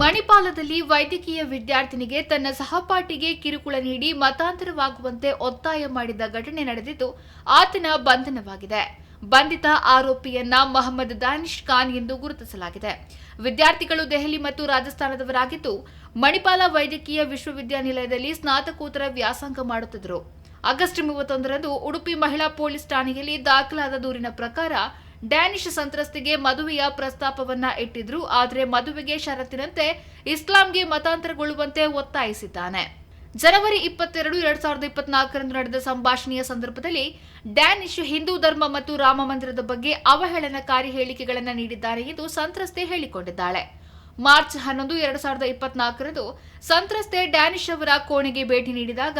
ಮಣಿಪಾಲದಲ್ಲಿ ವೈದ್ಯಕೀಯ ವಿದ್ಯಾರ್ಥಿನಿಗೆ ತನ್ನ ಸಹಪಾಠಿಗೆ ಕಿರುಕುಳ ನೀಡಿ ಮತಾಂತರವಾಗುವಂತೆ ಒತ್ತಾಯ ಮಾಡಿದ ಘಟನೆ ನಡೆದಿದ್ದು ಆತನ ಬಂಧನವಾಗಿದೆ. ಬಂಧಿತ ಆರೋಪಿಯನ್ನ ಮೊಹಮ್ಮದ್ ದಾನಿಶ್ ಖಾನ್ ಎಂದು ಗುರುತಿಸಲಾಗಿದೆ. ವಿದ್ಯಾರ್ಥಿಗಳು ದೆಹಲಿ ಮತ್ತು ರಾಜಸ್ಥಾನದವರಾಗಿದ್ದು ಮಣಿಪಾಲ ವೈದ್ಯಕೀಯ ವಿಶ್ವವಿದ್ಯಾನಿಲಯದಲ್ಲಿ ಸ್ನಾತಕೋತ್ತರ ವ್ಯಾಸಂಗ ಮಾಡುತ್ತಿದ್ದರು. ಆಗಸ್ಟ್ ಮೂವತ್ತೊಂದರಂದು ಉಡುಪಿ ಮಹಿಳಾ ಪೊಲೀಸ್ ಠಾಣೆಯಲ್ಲಿ ದಾಖಲಾದ ದೂರಿನ ಪ್ರಕಾರ ಡ್ಯಾನಿಶ್ ಸಂತ್ರಸ್ತೆಗೆ ಮದುವೆಯ ಪ್ರಸ್ತಾಪವನ್ನ ಇಟ್ಟಿದ್ರು, ಆದರೆ ಮದುವೆಗೆ ಷರತ್ತಿನಂತೆ ಇಸ್ಲಾಂಗೆ ಮತಾಂತರಗೊಳ್ಳುವಂತೆ ಒತ್ತಾಯಿಸಿದ್ದಾನೆ. ಜನವರಿ ಇಪ್ಪತ್ತೆರಡು, ಎರಡ್ ಸಾವಿರದ ಇಪ್ಪತ್ನಾಲ್ಕರಂದು ನಡೆದ ಸಂಭಾಷಣೆಯ ಸಂದರ್ಭದಲ್ಲಿ ಡ್ಯಾನಿಶ್ ಹಿಂದೂ ಧರ್ಮ ಮತ್ತು ರಾಮ ಮಂದಿರದ ಬಗ್ಗೆ ಅವಹೇಳನಕಾರಿ ಹೇಳಿಕೆಗಳನ್ನು ನೀಡಿದ್ದಾರೆ ಎಂದು ಸಂತ್ರಸ್ತೆ ಹೇಳಿಕೊಂಡಿದ್ದಾಳೆ. ಮಾರ್ಚ್ ಹನ್ನೊಂದು, ಎರಡ್ ಸಾವಿರದ ಇಪ್ಪತ್ನಾಲ್ಕರಂದು ಸಂತ್ರಸ್ತೆ ಡ್ಯಾನಿಶ್ ಅವರ ಕೋಣೆಗೆ ಭೇಟಿ ನೀಡಿದಾಗ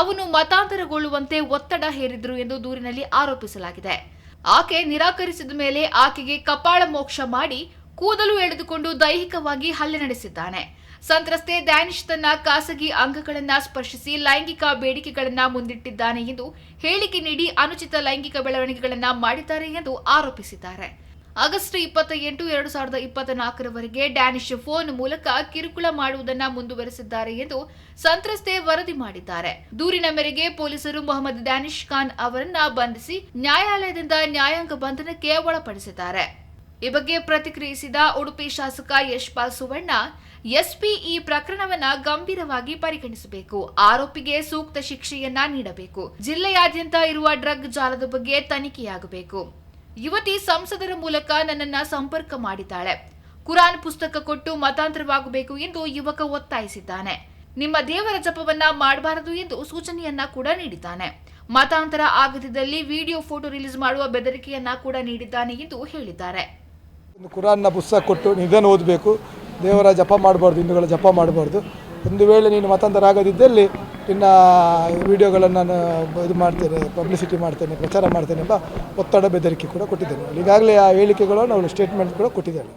ಅವನು ಮತಾಂತರಗೊಳ್ಳುವಂತೆ ಒತ್ತಡ ಹೇರಿದ್ರು ಎಂದು ದೂರಿನಲ್ಲಿ ಆರೋಪಿಸಲಾಗಿದೆ. ಆಕೆ ನಿರಾಕರಿಸಿದ ಮೇಲೆ ಆಕೆಗೆ ಕಪಾಳ ಮೋಕ್ಷ ಮಾಡಿ ಕೂದಲು ಎಳೆದುಕೊಂಡು ದೈಹಿಕವಾಗಿ ಹಲ್ಲೆ ನಡೆಸಿದ್ದಾನೆ. ಸಂತ್ರಸ್ತೆ ದ್ಯಾನಿಶ್ ತನ್ನ ಖಾಸಗಿ ಅಂಗಗಳನ್ನ ಸ್ಪರ್ಶಿಸಿ ಲೈಂಗಿಕ ಬೇಡಿಕೆಗಳನ್ನ ಮುಂದಿಟ್ಟಿದ್ದಾನೆ ಎಂದು ಹೇಳಿಕೆ ನೀಡಿ ಅನುಚಿತ ಲೈಂಗಿಕ ಬೆಳವಣಿಗೆಗಳನ್ನ ಮಾಡಿದ್ದಾರೆ ಎಂದು ಆರೋಪಿಸಿದ್ದಾರೆ. ಆಗಸ್ಟ್ ಇಪ್ಪತ್ತ ಎಂಟು ಎರಡು ಸಾವಿರದ ಇಪ್ಪತ್ತ ನಾಲ್ಕರವರೆಗೆ ಡ್ಯಾನಿಶ್ ಫೋನ್ ಮೂಲಕ ಕಿರುಕುಳ ಮಾಡುವುದನ್ನು ಮುಂದುವರೆಸಿದ್ದಾರೆ ಎಂದು ಸಂತ್ರಸ್ತೆ ವರದಿ ಮಾಡಿದ್ದಾರೆ. ದೂರಿನ ಮೇರೆಗೆ ಪೊಲೀಸರು ಮೊಹಮ್ಮದ್ ಡ್ಯಾನಿಶ್ ಖಾನ್ ಅವರನ್ನ ಬಂಧಿಸಿ ನ್ಯಾಯಾಲಯದಿಂದ ನ್ಯಾಯಾಂಗ ಬಂಧನಕ್ಕೆ ಒಳಪಡಿಸಿದ್ದಾರೆ. ಈ ಬಗ್ಗೆ ಪ್ರತಿಕ್ರಿಯಿಸಿದ ಉಡುಪಿ ಶಾಸಕ ಯಶ್ಪಾಲ್ ಸುವರ್ಣ, ಎಸ್ಪಿ ಈ ಪ್ರಕರಣವನ್ನ ಗಂಭೀರವಾಗಿ ಪರಿಗಣಿಸಬೇಕು, ಆರೋಪಿಗೆ ಸೂಕ್ತ ಶಿಕ್ಷೆಯನ್ನ ನೀಡಬೇಕು, ಜಿಲ್ಲೆಯಾದ್ಯಂತ ಇರುವ ಡ್ರಗ್ ಜಾಲದ ಬಗ್ಗೆ ತನಿಖೆಯಾಗಬೇಕು. ಯುವತಿ ಸಂಸದರ ಮೂಲಕ ನನ್ನನ್ನ ಸಂಪರ್ಕ ಮಾಡಿದ್ದಾಳೆ. ಕುರಾನ್ ಪುಸ್ತಕ ಕೊಟ್ಟು ಮತಾಂತರವಾಗಬೇಕು ಎಂದು ಯುವಕ ಒತ್ತಾಯಿಸಿದ್ದಾನೆ. ನಿಮ್ಮ ದೇವರ ಜಪವನ್ನ ಮಾಡಬಾರದು ಎಂದು ಸೂಚನೆಯನ್ನ ಕೂಡ ನೀಡಿದ್ದಾನೆ. ಮತಾಂತರ ಆಗದಿದ್ದಲ್ಲಿ ವಿಡಿಯೋ ಫೋಟೋ ರಿಲೀಸ್ ಮಾಡುವ ಬೆದರಿಕೆಯನ್ನ ಕೂಡ ನೀಡಿದ್ದಾನೆ ಎಂದು ಹೇಳಿದ್ದಾರೆ. ಕುರಾನ್ನ ಪುಸ್ತಕ ಕೊಟ್ಟು ನಿಧನ ಓದಬೇಕು. ದೇವರ ಜಪ ಮಾಡಬಾರ್ದು, ಹಿಂದೂಗಳ ಜಪ ಮಾಡಬಾರ್ದು. ಒಂದು ವೇಳೆ ನೀನು ಮತಾಂತರ ಆಗದಿದ್ದಲ್ಲಿ ನಿನ್ನ ವಿಡಿಯೋಗಳನ್ನು ನಾನು ಇದು ಮಾಡ್ತೇನೆ ಪಬ್ಲಿಸಿಟಿ ಮಾಡ್ತೇನೆ, ಪ್ರಚಾರ ಮಾಡ್ತೇನೆ ಎಂಬ ಒತ್ತಡ ಬೆದರಿಕೆ ಕೂಡ ಕೊಟ್ಟಿದ್ದೇನೆ. ಈಗಾಗಲೇ ಆ ಹೇಳಿಕೆಗಳನ್ನು ಅವಳು ಸ್ಟೇಟ್ಮೆಂಟ್ ಕೂಡ ಕೊಟ್ಟಿದ್ದಾಳೆ.